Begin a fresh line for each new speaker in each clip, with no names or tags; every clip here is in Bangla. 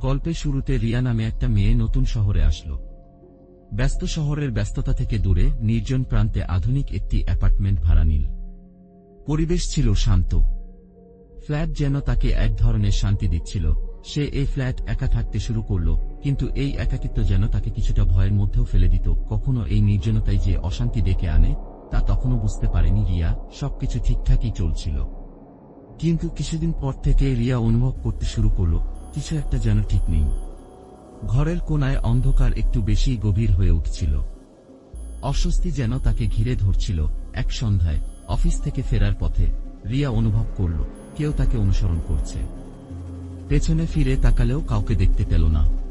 গল্পের শুরুতে রিয়া নামে একটা মেয়ে নতুন শহরে আসলো। ব্যস্ত শহরের ব্যস্ততা থেকে দূরে নির্জন প্রান্তে আধুনিক একটি অ্যাপার্টমেন্ট ভাড়া নিল। পরিবেশ ছিল শান্ত। ফ্ল্যাট যেন তাকে এক ধরনের শান্তি দিচ্ছিল। সে এই ফ্ল্যাট একা থাকতে শুরু করল, কিন্তু এই একাকিত্ব যেন তাকে কিছুটা ভয়ের মধ্যেও ফেলে দিত। কখনো এই নির্জনতায় যে অশান্তি ডেকে আনে তা তখনও বুঝতে পারেনি রিয়া, সবকিছু ঠিকঠাকই চলছিল। কিন্তু কিছুদিন পর থেকে রিয়া অনুভব করতে শুরু করল, কিছু একটা যেন ঠিক নেই। ঘরের কোনায় অন্ধকার একটু বেশি গভীর হয়ে উঠছিল। অস্বস্তি যেন তাকে ঘিরে ধরছিল এক সন্ধ্যায়, অফিস থেকে ফেরার পথে। রিয়া অনুভব করল, কেউ তাকে অনুসরণ করছে। পেছনে ফিরে তাকালেও কাউকে দেখতে পেল না।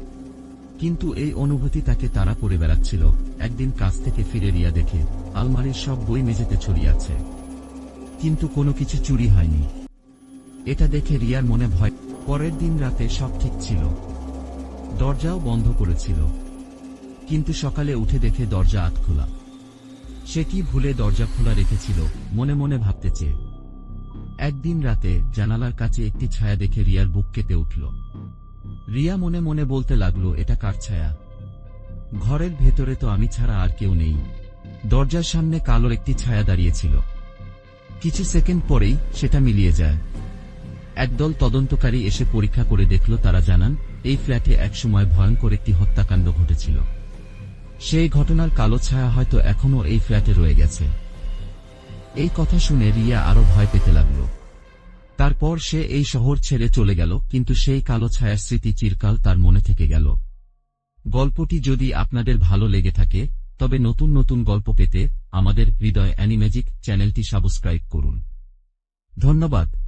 কিন্তু এই অনুভূতি তাকে তাড়া করে বেড়াচ্ছিল। একদিন কাজ থেকে ফিরে রিয়া দেখে, আলমারির সব বই মেঝেতে ছড়িয়াছে কিন্তু কোনো কিছু চুরি হয়নি। এটা দেখে রিয়ার মনে ভয়, পরের দিন রাতে সব ঠিক ছিল। দরজাও বন্ধ করেছিল। কিন্তু সকালে উঠে দেখে দরজা আট খোলা। সে কি ভুলে দরজা খোলা রেখেছিল, মনে মনে ভাবতে চেয়ে। একদিন রাতে জানালার কাছে একটি ছায়া দেখে রিয়ার বুক কেঁপে উঠল। রিয়া মনে মনে বলতে লাগল, এটা কার ছায়া? ঘরের ভেতরে তো আমি ছাড়া আর কেউ নেই। দরজার সামনে কালোর একটি ছায়া দাঁড়িয়েছিল। কিছু সেকেন্ড পরেই সেটা মিলিয়ে যায়। একদল তদন্তকারী এসে পরীক্ষা করে দেখল, তারা জানান, এই ফ্ল্যাটে একসময় ভয়ঙ্কর একটি হত্যাকাণ্ড ঘটেছিল। সেই ঘটনার কালো ছায়া হয়তো এখনও এই ফ্ল্যাটে রয়ে গেছে। এই কথা শুনে রিয়া আরও ভয় পেতে লাগল। তারপর সে এই শহর ছেড়ে চলে গেল, কিন্তু সেই কালো ছায়ার স্মৃতি চিরকাল তার মনে থেকে গেল। গল্পটি যদি আপনাদের ভালো লেগে থাকে, তবে নতুন নতুন গল্প পেতে আমাদের হৃদয় অ্যানিম্যাজিক চ্যানেলটি সাবস্ক্রাইব করুন। ধন্যবাদ।